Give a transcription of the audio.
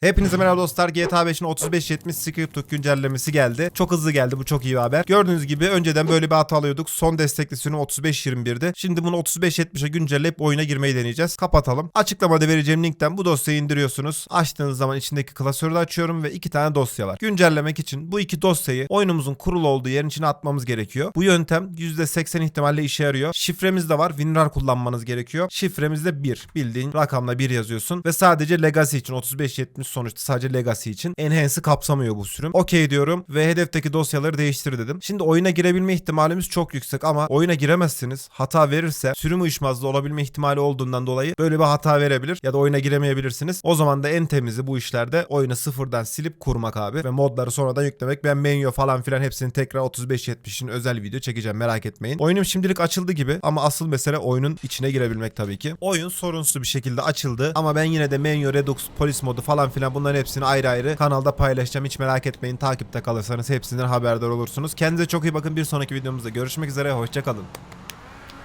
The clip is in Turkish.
Hepinize merhaba dostlar. GTA 5'in 3570 Scriptbook güncellemesi geldi. Çok hızlı geldi. Bu çok iyi bir haber. Gördüğünüz gibi önceden böyle bir hata alıyorduk. Son destekli sürüm 3521'di. Şimdi bunu 3570'e güncelleyip oyuna girmeyi deneyeceğiz. Kapatalım. Açıklamada vereceğim linkten bu dosyayı indiriyorsunuz. Açtığınız zaman içindeki klasörü de açıyorum ve iki tane dosya var. Güncellemek için bu iki dosyayı oyunumuzun kurulu olduğu yerin içine atmamız gerekiyor. Bu yöntem %80 ihtimalle işe yarıyor. Şifremiz de var. WinRAR kullanmanız gerekiyor. Şifremiz de 1. Bildiğin rakamla 1 yazıyorsun ve sadece Legacy için 3570 sonuçta sadece Legacy için Enhance'ı kapsamıyor bu sürüm. Okey diyorum ve hedefteki dosyaları değiştir dedim. Şimdi oyuna girebilme ihtimalimiz çok yüksek ama oyuna giremezsiniz. Hata verirse sürüm uyuşmazlığı olabilme ihtimali olduğundan dolayı böyle bir hata verebilir ya da oyuna giremeyebilirsiniz. O zaman da en temizi bu işlerde oyunu sıfırdan silip kurmak abi ve modları sonradan yüklemek. Ben menü falan filan hepsini tekrar 3570'in özel video çekeceğim merak etmeyin. Oyunum şimdilik açıldı gibi ama asıl mesele oyunun içine girebilmek tabii ki. Oyun sorunsuz bir şekilde açıldı ama ben yine de menü, Redux, polis modu falan filan bunların hepsini ayrı ayrı kanalda paylaşacağım. Hiç merak etmeyin takipte kalırsanız hepsinden haberdar olursunuz. Kendinize çok iyi bakın. Bir sonraki videomuzda görüşmek üzere. Hoşçakalın.